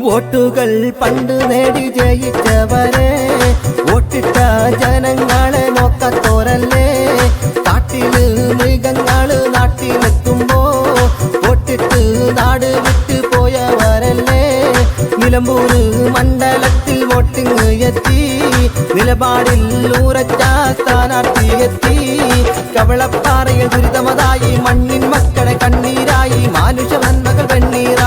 വോട്ടുകൾ പണ്ട് നേടി ജയിച്ചവരെ വോട്ടിട്ട ജനങ്ങളെ നോക്കത്തോരല്ലേ കാട്ടില് മൃഗങ്ങള് നാട്ടിലെത്തുമ്പോ വോട്ടിട്ട് നാട് വിട്ട് പോയവരല്ലേ നിലമ്പൂര് മണ്ഡലത്തിൽ വോട്ടിങ് എത്തി നിലപാടിൽ ഊറച്ച സ്ഥാനാർത്ഥി എത്തി കവളപ്പാറയിൽ ദുരിതമതായി മണ്ണിൻ മക്കളെ കണ്ണീരായി മാനുഷ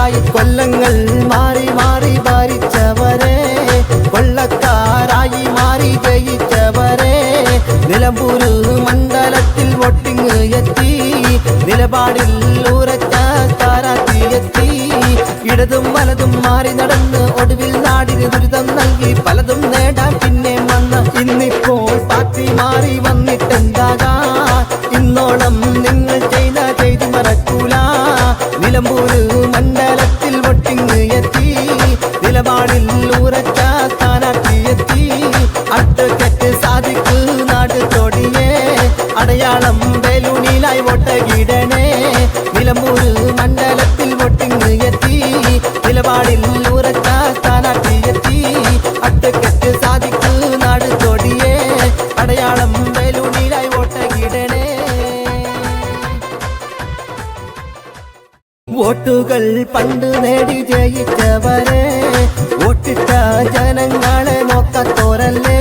கொள்ளக்காராய் கொல்லங்கள் மாறி மாறி பாரிச்சவரே கொள்ளக்காராய் மாறி ஜெயிச்சவரே நிலம்பூரு மண்டலத்தில் ஒட்டுங்கு எத்தி நிலபாடில் ஊரச்ச தாராத்தி எத்தி ഇടതും വലതും മാറി നടന്ന് ഒടുവിൽ നാടിന് ദുരിതം നൽകി പലതും നേടാൻ പിന്നെ വന്ന ഇന്നിപ്പോൾ പാർട്ടി മാറി വന്നിട്ടെന്താകാ ഇന്നോളം നിങ്ങൾ ചെയ്ത ചെയ്തു മറക്കൂല നിലമ്പൂര് നാടിൽ ഉറച്ചാത്താനാട്ടിയെത്തി അട്ടക്കെട്ട് സാധിക്കു നാട് തൊടിയേ അടയാളം ബലൂണിലായി ഒട്ടകിടണേ നിലമ്പൂര് മണ്ഡലത്തിൽ ഒട്ടിങ്ങ് എത്തി നിലപാടിൽ ഉറച്ചാത്താനാട്ടിയെത്തി അട്ടക്കെട്ട് സാധിക്കു നാട് തൊടിയേ അടയാളം ബലൂണിലായി ഒട്ടകിടണേ വോട്ടുകൾ പണ്ട് നേടി ജയിച്ചവരേ വിട്ടിട്ട ജനങ്ങളെ നോക്കത്തോരല്ലേ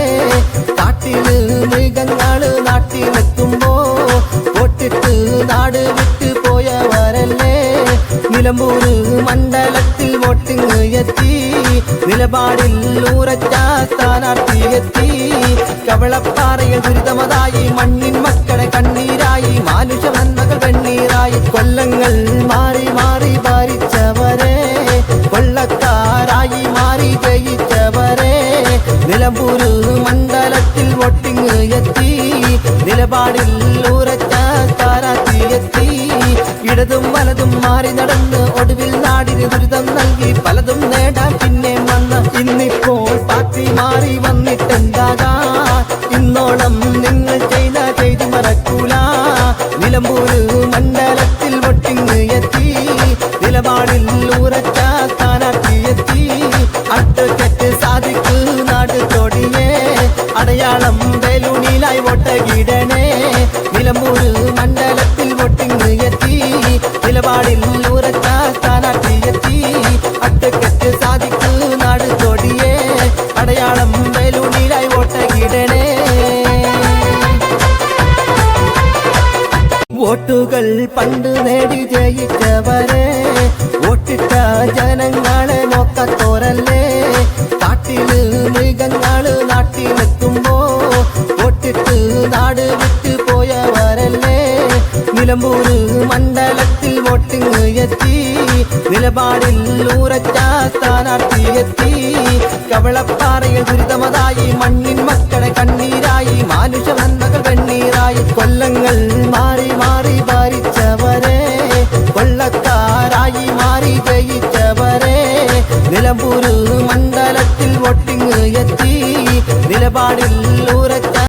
കാട്ടില് മൃഗങ്ങള് നാട്ടിലെത്തുമ്പോ പൊട്ടിട്ട് നാട് വിട്ട് പോയവരല്ലേ നിലമ്പൂര് മണ്ഡലത്തിൽ വോട്ടിങ് എത്തി നിലപാടിൽ ഉറച്ച സ്ഥാനാർത്ഥി എത്തി കവളപ്പാറയിൽ ദുരിതമതായി മണ്ണിൻ മക്കളെ കണ്ണീരായി മാനുഷ നന്മകൾ വെണ്ണീർ നിലപാടിൽ ഉറച്ച താരാത്തിയെത്തി ഇടതും വലതും മാറി നടന്ന് ഒടുവിൽ നാടിന് ദുരിതം നൽകി പലതും നേടാൻ പിന്നെ വന്ന് ഇന്നിപ്പോൾ പാർട്ടി മാറി വന്നിട്ടെന്താകാം கோயிலாய் ஒட்டகிடனே நிலம்பூர் மண்டலத்தில் ஒட்டிங்கு எத்தி நிலபாடில் ஊரத்தா தானாட்டி அட்டுக்கட்டு சாதிக்கு நாடு தோடியே அடையாளம் வேலூனிலாய் ஒட்டகிடனே ஓட்டுகள் பண்டு நேடி ஜெயிச்சவரே ஓட்டிட்ட ஜனங்களே நோக்க தோரல்லே காட்டிலு மிருகங்கள் நாட்டிலுக்கு നാട് വിട്ടു പോയവരല്ലേ നിലമ്പൂർ മണ്ഡലത്തിൽ വോട്ടിങ് എത്തി നിലപാടിൽ ഉറച്ച സ്ഥാനാർത്ഥി എത്തി കവളപ്പാറയിൽ ദുരിതമതായി മണ്ണിൻ മക്കളെ കണ്ണീരായി മനുഷ്യമെന്നകൾ കണ്ണീരായി കൊല്ലങ്ങൾ മാറി മാറി ഭരിച്ചവരെ കൊള്ളക്കാരായി മാറി ജയിച്ചവരെ നിലമ്പൂര് മണ്ഡലത്തിൽ വോട്ടിങ് എത്തി നിലപാടിൽ ഉറച്ച